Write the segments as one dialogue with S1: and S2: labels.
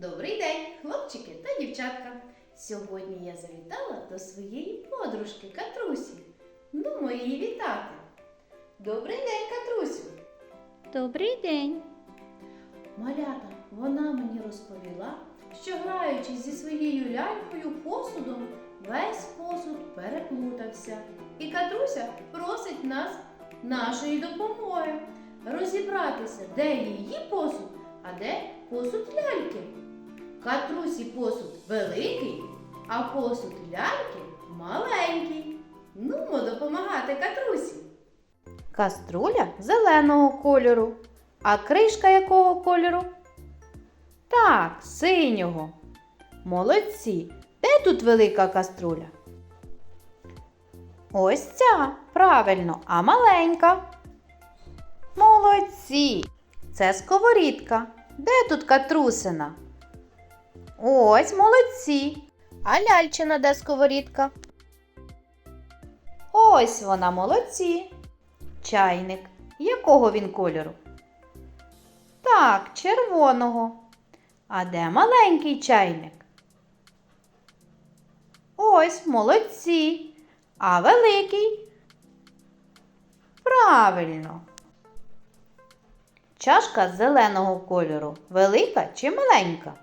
S1: Добрий день, хлопчики та дівчатка. Сьогодні я завітала до своєї подружки Катрусі. Ну, її вітати. Добрий день, Катрусю.
S2: Добрий день.
S1: Малята, вона мені розповіла, що граючи зі своєю лялькою посудом, весь посуд переплутався. І Катруся просить нас нашої допомоги розібратися, де її посуд, а де посуд ляльки. Катрусі посуд великий, а посуд ляльки маленький. Нумо допомагати Катрусі. Каструля зеленого кольору. А кришка якого кольору? Так, синього. Молодці. Де тут велика каструля? Ось ця, правильно, а маленька. Молодці. Це сковорідка. Де тут катрусина? Ось молодці. А ляльчина де сковорідка? Ось вона молодці. Чайник. Якого він кольору? Так, червоного. А де маленький чайник? Ось молодці. А великий? Правильно. Чашка зеленого кольору велика чи маленька?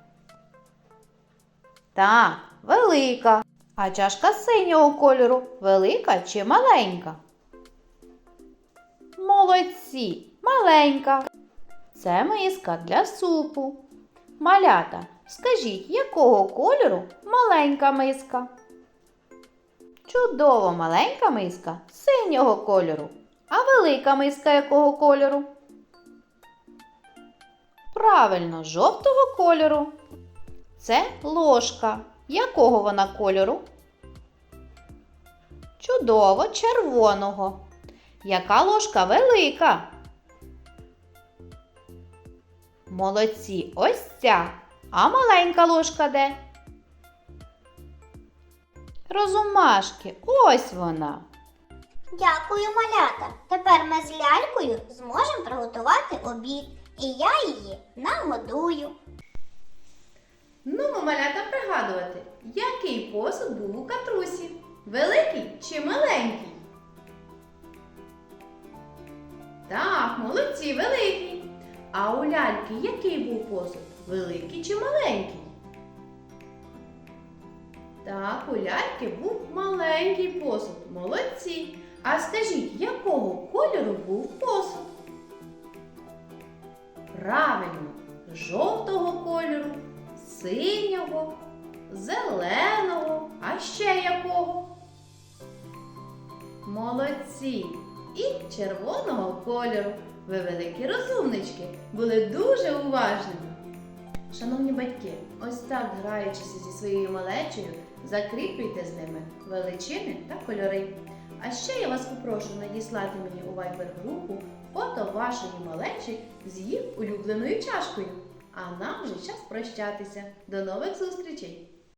S1: Так, велика. А чашка синього кольору велика чи маленька? Молодці, маленька. Це миска для супу. Малята, скажіть, якого кольору маленька миска? Чудово маленька миска синього кольору. А велика миска якого кольору? Правильно, жовтого кольору. Це ложка. Якого вона кольору? Чудово, червоного. Яка ложка велика? Молодці, ось ця. А маленька ложка де? Розумашки, ось вона.
S3: Дякую, малята. Тепер ми з лялькою зможемо приготувати обід, і я її нагодую.
S1: Ну, малята пригадувати, який посуд був у катрусі? Великий чи маленький? Так, молодці, великий. А у ляльки який був посуд? Великий чи маленький? Так, у ляльки був маленький посуд. Молодці. А скажіть, якого кольору був посуд? Правильно, жовтого кольору, синього, зеленого, а ще якого? Молодці! І червоного кольору. Ви великі розумнички, були дуже уважними. Шановні батьки, ось так граючися зі своєю малечею, закріплюйте з ними величини та кольори. А ще я вас попрошу надіслати мені у Viber групу фото вашої малечі з їх улюбленою чашкою. А нам вже час прощатися. До нових зустрічей!